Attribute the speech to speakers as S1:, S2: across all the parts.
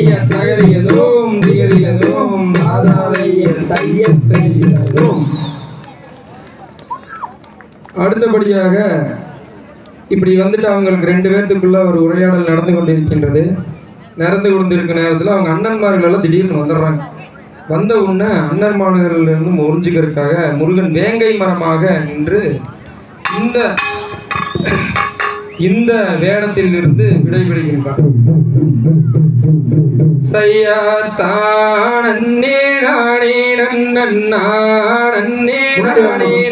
S1: தகதையன் தகதையதோம் திகதியதோம் தாதாதையன் தையத்தையதோம் அடுத்தபடியாக இப்படி வந்துட்டு அவங்களுக்கு ரெண்டு பேர்த்துக்குள்ள ஒரு உரையாடல் நடந்து கொண்டிருக்கின்றது. நடந்து கொண்டிருக்க நேரத்தில் அவங்க அண்ணன்மார்கள் எல்லாம் திடீர்னு வந்துடுறாங்க. வந்த உடனே அண்ணன்மார்களிலிருந்து முறிஞ்சுக்கிறதுக்காக முருகன் வேங்கை மரமாக நின்று இந்த இந்த வேடத்தில் வேடத்திலிருந்து விடைபெறுகின்றான் சையாத்தானே நானே நன்னே நானே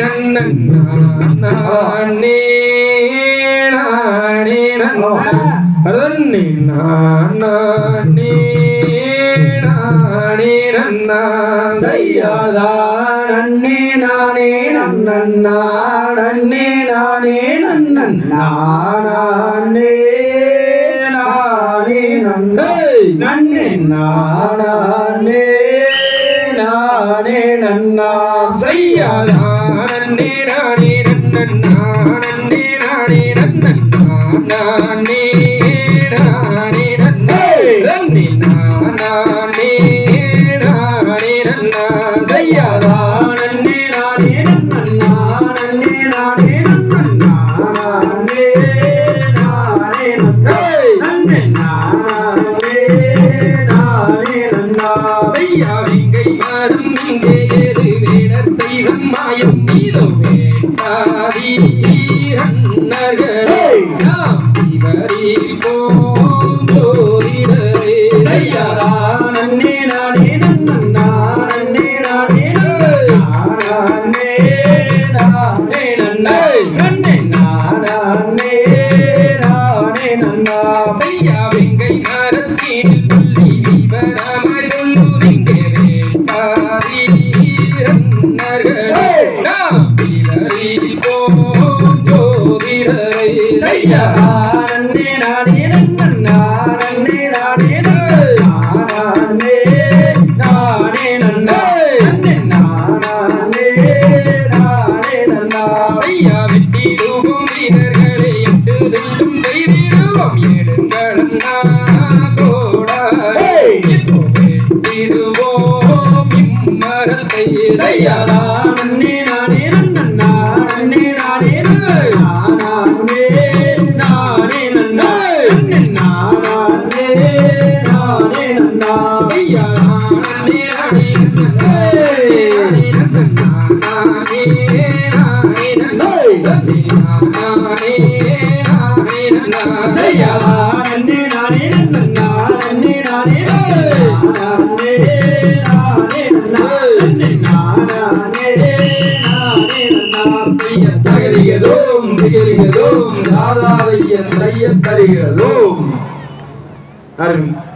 S1: நன்னே நானே நன்னே நானே நானே நன்னா
S2: நன்னே நானே நானே நன்னா
S1: செய்யாதே நன்னே நானே நன்னா யாரும் இங்கே ஏறு வேடர் செய்த மாயம் மீதோ வேண்டாதீரன் நகரே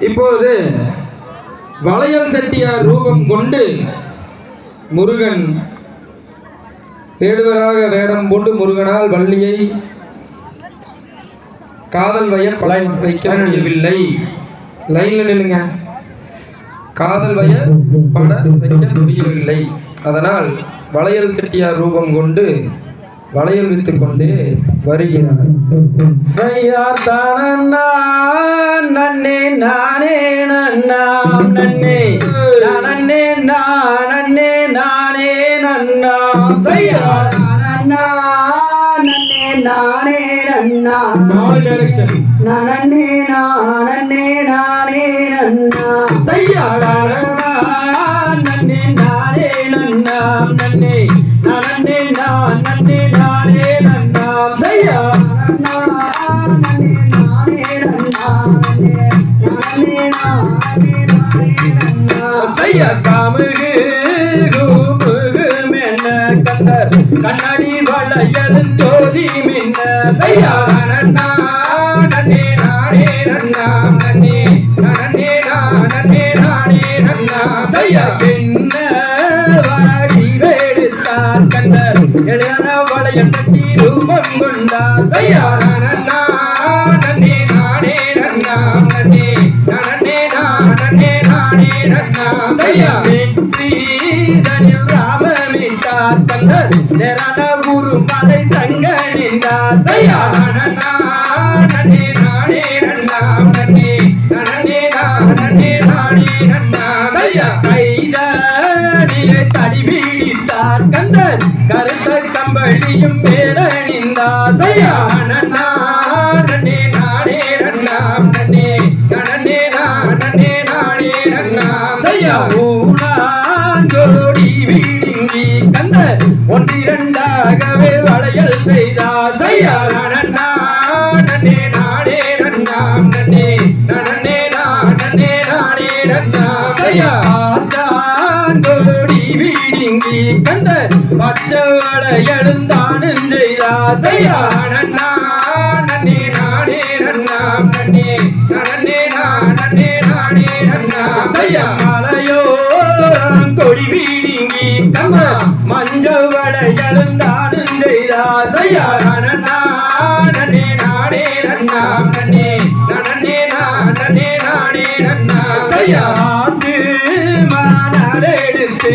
S1: இப்போது வளையல் செட்டியார் ரூபம் கொண்டு முருகன் வேடுவராக வேடம் போட்டு முருகனால் வள்ளியை காதல் வய பல வைக்க முடியவில்லை. லைன்ல நில்லுங்க. காதல் வய பட வைக்க முடியவில்லை. அதனால் வளையல் செட்டியார் ரூபம் கொண்டு வளையல் வித்துக் கொண்டு வருகிறார்.
S2: செய்யார் நன்னே நானே நன்னாம் நன்னே நானே நானே நானே நன்னாம் செய்யார் நன்னே நானே
S1: டைரக்ஷன்
S2: நன்னே நானே நானே நன்னாம் செய்யார் செய்ய காமுகு கூமுகு மென்ன கண்டர் கண்ணாடி வளையல் ஜோதி மின்ன செய்ய நன்னா நன்னே நானே நன்னா நன்னே நன்னே நானே நானே நன்னா வாடி வேடுத்தார் வளையல் கட்டி ரூபம் கொண்டார் நன்னா செய்ய கைதனிலே தடி வீடித்தார் கந்தர். கருத்த கம்பளியும் மேலணிந்தா செய்ய செய்ய ஊனாஞ்சோடி வீடிங்கி கந்தர் ஒன்றிரண்டாகவே வளையல் செய்தார். செய்யா நன்னா நன்னே நானே நன்னா நன்னே நன்னே நானே நானே நன்னா. செய்ய ஆச்சாங்கோடி வீடிங்கி கந்தர் பச்சவளை எழுந்தானும் செய்தா செய்யா நன்னா கொடி வீடிங்கி கம்ம மஞ்சவளை எழுந்தானும் செய்தா. செய்ய நன்னா நானே நன்னா நன்னே நனே நானே நானே நன்னா செய்ய ஆத்து கந்த எடுத்து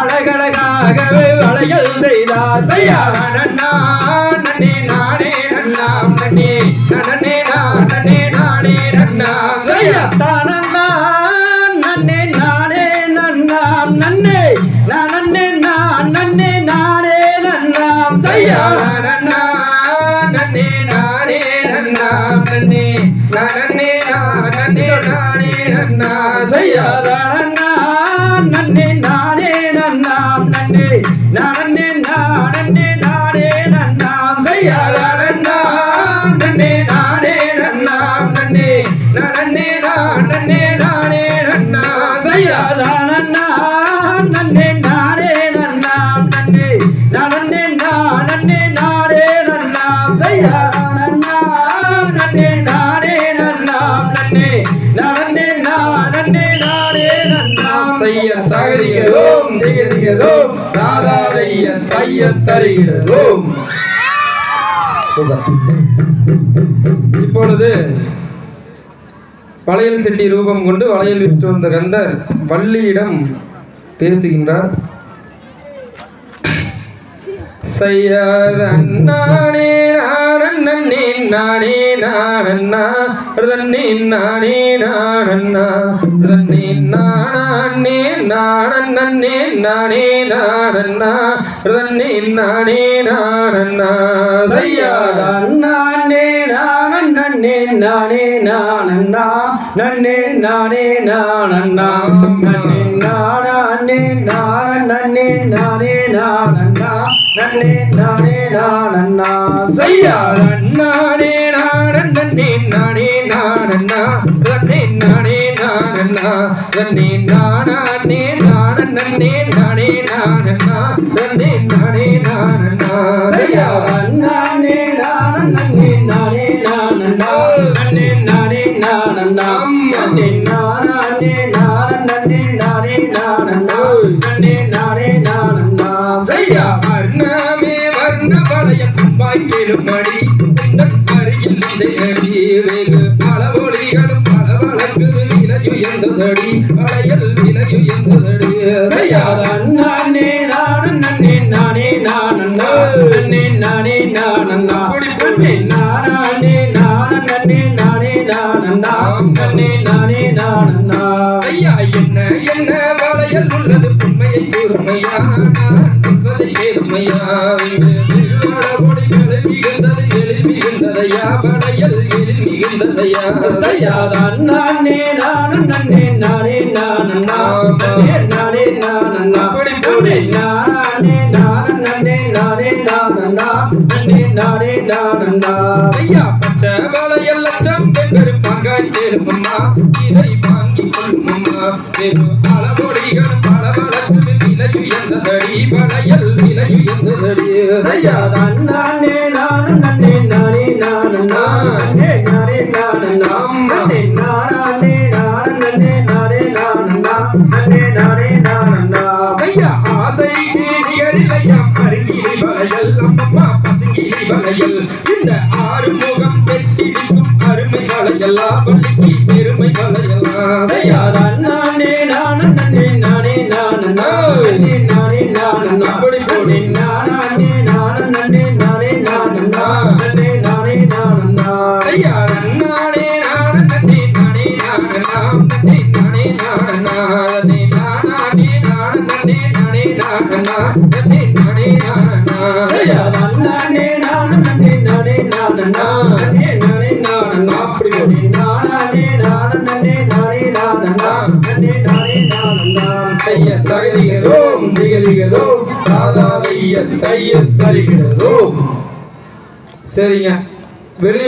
S2: அழகழகாகவே வளையல் செய்தார் செய்ய நன்னா நன்னே நானே நன்னா நன்னே நனே நானே
S1: ராதாதையன் தையன் இப்பொழுது வளையல் செட்டி ரூபம் கொண்டு வளையல் விட்டு வந்த கந்தர் வள்ளியிடம் பேசுகின்றார். செய்யாதே நானே நானே நானண்ணா. ரன்னே நானே நானண்ணா. ரன்னே நானே நானண்ணே நானே நானண்ணா. ரன்னே நானே நானண்ணா. செய்யாரா
S2: நானே நானே நானே நானண்ணா. நன்னே நானே நானண்ணா. நன்னே நானே நானே நானே நானண்ணா. நன்னே நானே நானண்ணா.
S1: நானே நானண்ணே நானே நானண்ணா. தன்னே நானே நானண்ணா தன்னே நானே நானண்ணே நானே நானண்ணா. தன்னே நானே நானண்ணா. உயர்ந்தடி அடையல் விலை உயர்ந்ததடி
S2: செய்யாத நானே நான் நன்னே நானே நான் நன்னே நானே நான் நன்னா நானே நான் நன்னே நானே நான் நன்னா நானே நான் நன்னா
S1: ஐயா என்ன என்ன வளையல் உள்ளது உண்மையை கூர்மையா சொல்வதை ஏழ்மையா எழுதி இருந்ததை எழுதி இருந்ததையா வளையல் எழில்
S2: நானே நானே நானே நானே நானே நானே
S1: பச்சை வளையல் லட்சம் பெருமாங்காய் கேளுமம்மா இதை வாங்கி கொள்ளுமம்மா அளவொடிகள் பல வளர்த்து விலையுயர்ந்ததடி வளையல் விலையுயர்ந்ததடி
S2: செய்யாத நானே நானே நன்னே நானே நானே நானே.
S1: இந்த ஆறுமுகம் செட்டிடிக்கும்
S2: அருமைகளை
S1: எல்லாம் செய்யாதான் தகுதிகளோ திகதிகளோ தாதாவைய தைய தருகிறதோ சரிங்க. வெளி